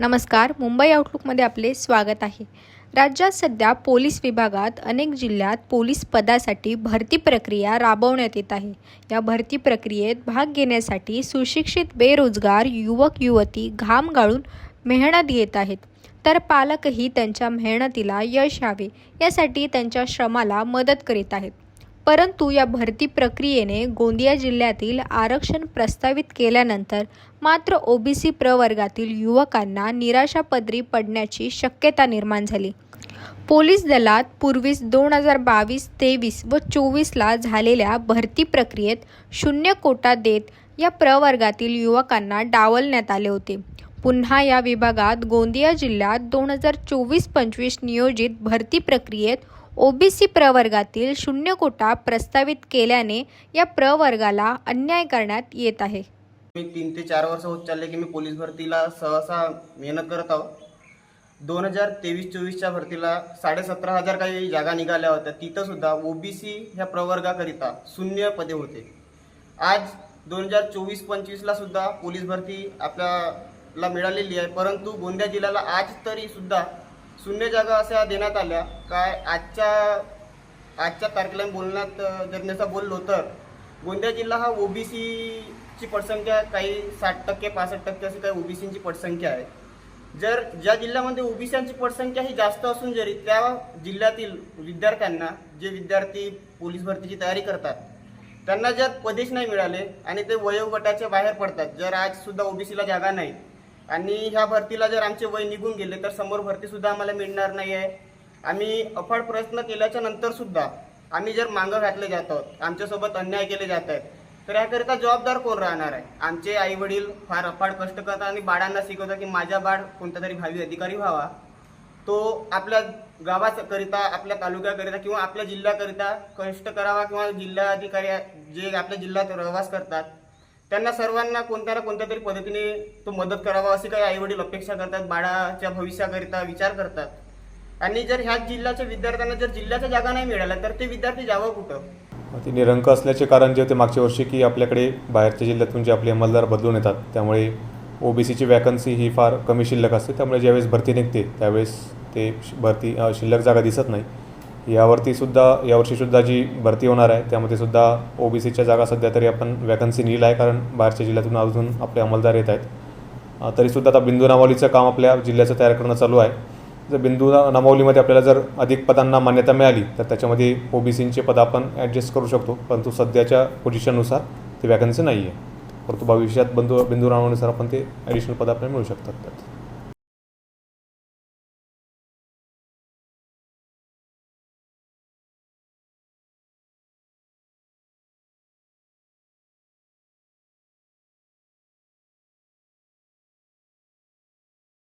नमस्कार मुंबई आउटलुकमध्ये आपले स्वागत आहे. राज्यात सध्या पोलीस विभागात अनेक जिल्ह्यात पोलीस पदासाठी भरती प्रक्रिया राबवण्यात येत आहे. या भरती प्रक्रियेत भाग घेण्यासाठी सुशिक्षित बेरोजगार युवक युवती घाम गाळून मेहनत घेत आहेत. तर पालकही त्यांच्या मेहनतीला यश यावे यासाठी त्यांच्या श्रमाला मदत करीत आहेत. परंतु या भरती प्रक्रियेने गोंदिया जिल्ह्यातील आरक्षण प्रस्तावित केल्यानंतर मात्र ओबीसी प्रवर्गातील युवकांना निराशापदरी पडण्याची शक्यता निर्माण झाली. पोलीस दलात पूर्वीस दोन हजार बावीस तेवीस व चोवीसला झालेल्या भरती प्रक्रियेत शून्य कोटा देत या प्रवर्गातील युवकांना डावलण्यात आले होते. पुन्हा या विभागात गोंदिया जिल्ह्यात दोन हजार चोवीस पंचवीस नियोजित भरती प्रक्रियेत ओबीसी प्रवर्गातील शून्य कोटा प्रस्तावित केल्याने या प्रवर्गाला अन्याय करण्यात येत आहे. मी तीन ते चार वर्ष होत चालले की मी पोलीस भरतीला सहसा मेहनत करत आहोत दोन हजार तेवीस चोवीसच्या भरतीला साडेसतरा हजार काही जागा निघाल्या होत्या. तिथंसुद्धा ओ बी सी ह्या प्रवर्गाकरिता शून्य पदे होते. आज दोन हजार चोवीस पंचवीसला सुद्धा पोलीस भरती आपल्याला मिळालेली आहे. परंतु गोंदिया जिल्ह्याला आज तरी सुद्धा शून्य जागा अशा देण्यात आल्या. काय आजच्या आजच्या तारखेला बोलण्यात जर मी बोललो तर. गोंदिया जिल्हा हा ओबीसीची पटसंख्या काही साठ टक्के पासष्ट टक्के अशी काही ओबीसीची पटसंख्या आहे. जर ज्या जिल्ह्यामध्ये ओबीसीची पटसंख्या ही जास्त असून जरी त्या जिल्ह्यातील विद्यार्थ्यांना जे विद्यार्थी पोलीस भरतीची तयारी करतात त्यांना जर पदेश नाही मिळाले आणि ते वयोगटाच्या बाहेर पडतात जर आजसुद्धा ओ बी ओबीसीला जागा नाही आणि ह्या भरतीला जर आमचे वय निघून गेले तर समोर भरती सुद्धा आम्हाला मिळणार नाही आहे आम्ही अफाट प्रयत्न केल्याच्यानंतर सुद्धा आम्ही जर मागं घातले जात आहोत आमच्यासोबत अन्याय केले जात आहेत तर याकरिता जबाबदार कोण राहणार आहे? आमचे आई वडील फार अफाट कष्ट करतात आणि बाळांना शिकवतात की माझा बाळ कोणता तरी भावी अधिकारी व्हावा. तो आपल्या गावाकरिता आपल्या तालुक्याकरिता किंवा आपल्या जिल्ह्याकरिता कष्ट करावा किंवा जिल्हा अधिकारी जे आपल्या जिल्ह्यात प्रवास करतात त्यांना सर्वांना कोणत्या ना कोणत्या तरी पद्धतीने तो मदत करावा असे काही आईवडील अपेक्षा करतात बाळाच्या भविष्याकरिता विचार करतात. आणि जर ह्या जिल्ह्याच्या विद्यार्थ्यांना जर जिल्ह्याच्या जागा नाही मिळाल्या तर ते विद्यार्थी जावं कुठं? ते निरंक असल्याचे कारण जे होते मागच्या वर्षी की आपल्याकडे बाहेरच्या जिल्ह्यातून जे आपले अंमलदार बदलून येतात त्यामुळे ओबीसीची वॅकन्सी ही फार कमी शिल्लक असते. त्यामुळे ज्यावेळेस भरती निघते त्यावेळेस ते भरती शिल्लक जागा दिसत नाही. यावरती सुद्धा यावर्षीसुद्धा जी भरती होणार आहे त्यामध्ये सुद्धा ओबीसीच्या जागा सध्या तरी आपण वॅकन्सी नील आहे कारण बाहेरच्या जिल्ह्यातून अजून आपले अंमलदार येत आहेत. तरीसुद्धा आता बिंदू नामावलीचं काम आपल्या जिल्ह्याचं तयार करणं चालू आहे. जर बिंदू नामावलीमध्ये आपल्याला जर अधिक पदांना मान्यता मिळाली तर त्याच्यामध्ये ओबीसीचे पद आपण ॲडजस्ट करू शकतो परंतु सध्याच्या पोझिशननुसार ती वॅकन्सी नाही आहे परंतु भविष्यात बंधू बिंदू नामावलीनुसार आपण ते ॲडिशनल पद आपल्याला मिळू शकतात त्यात.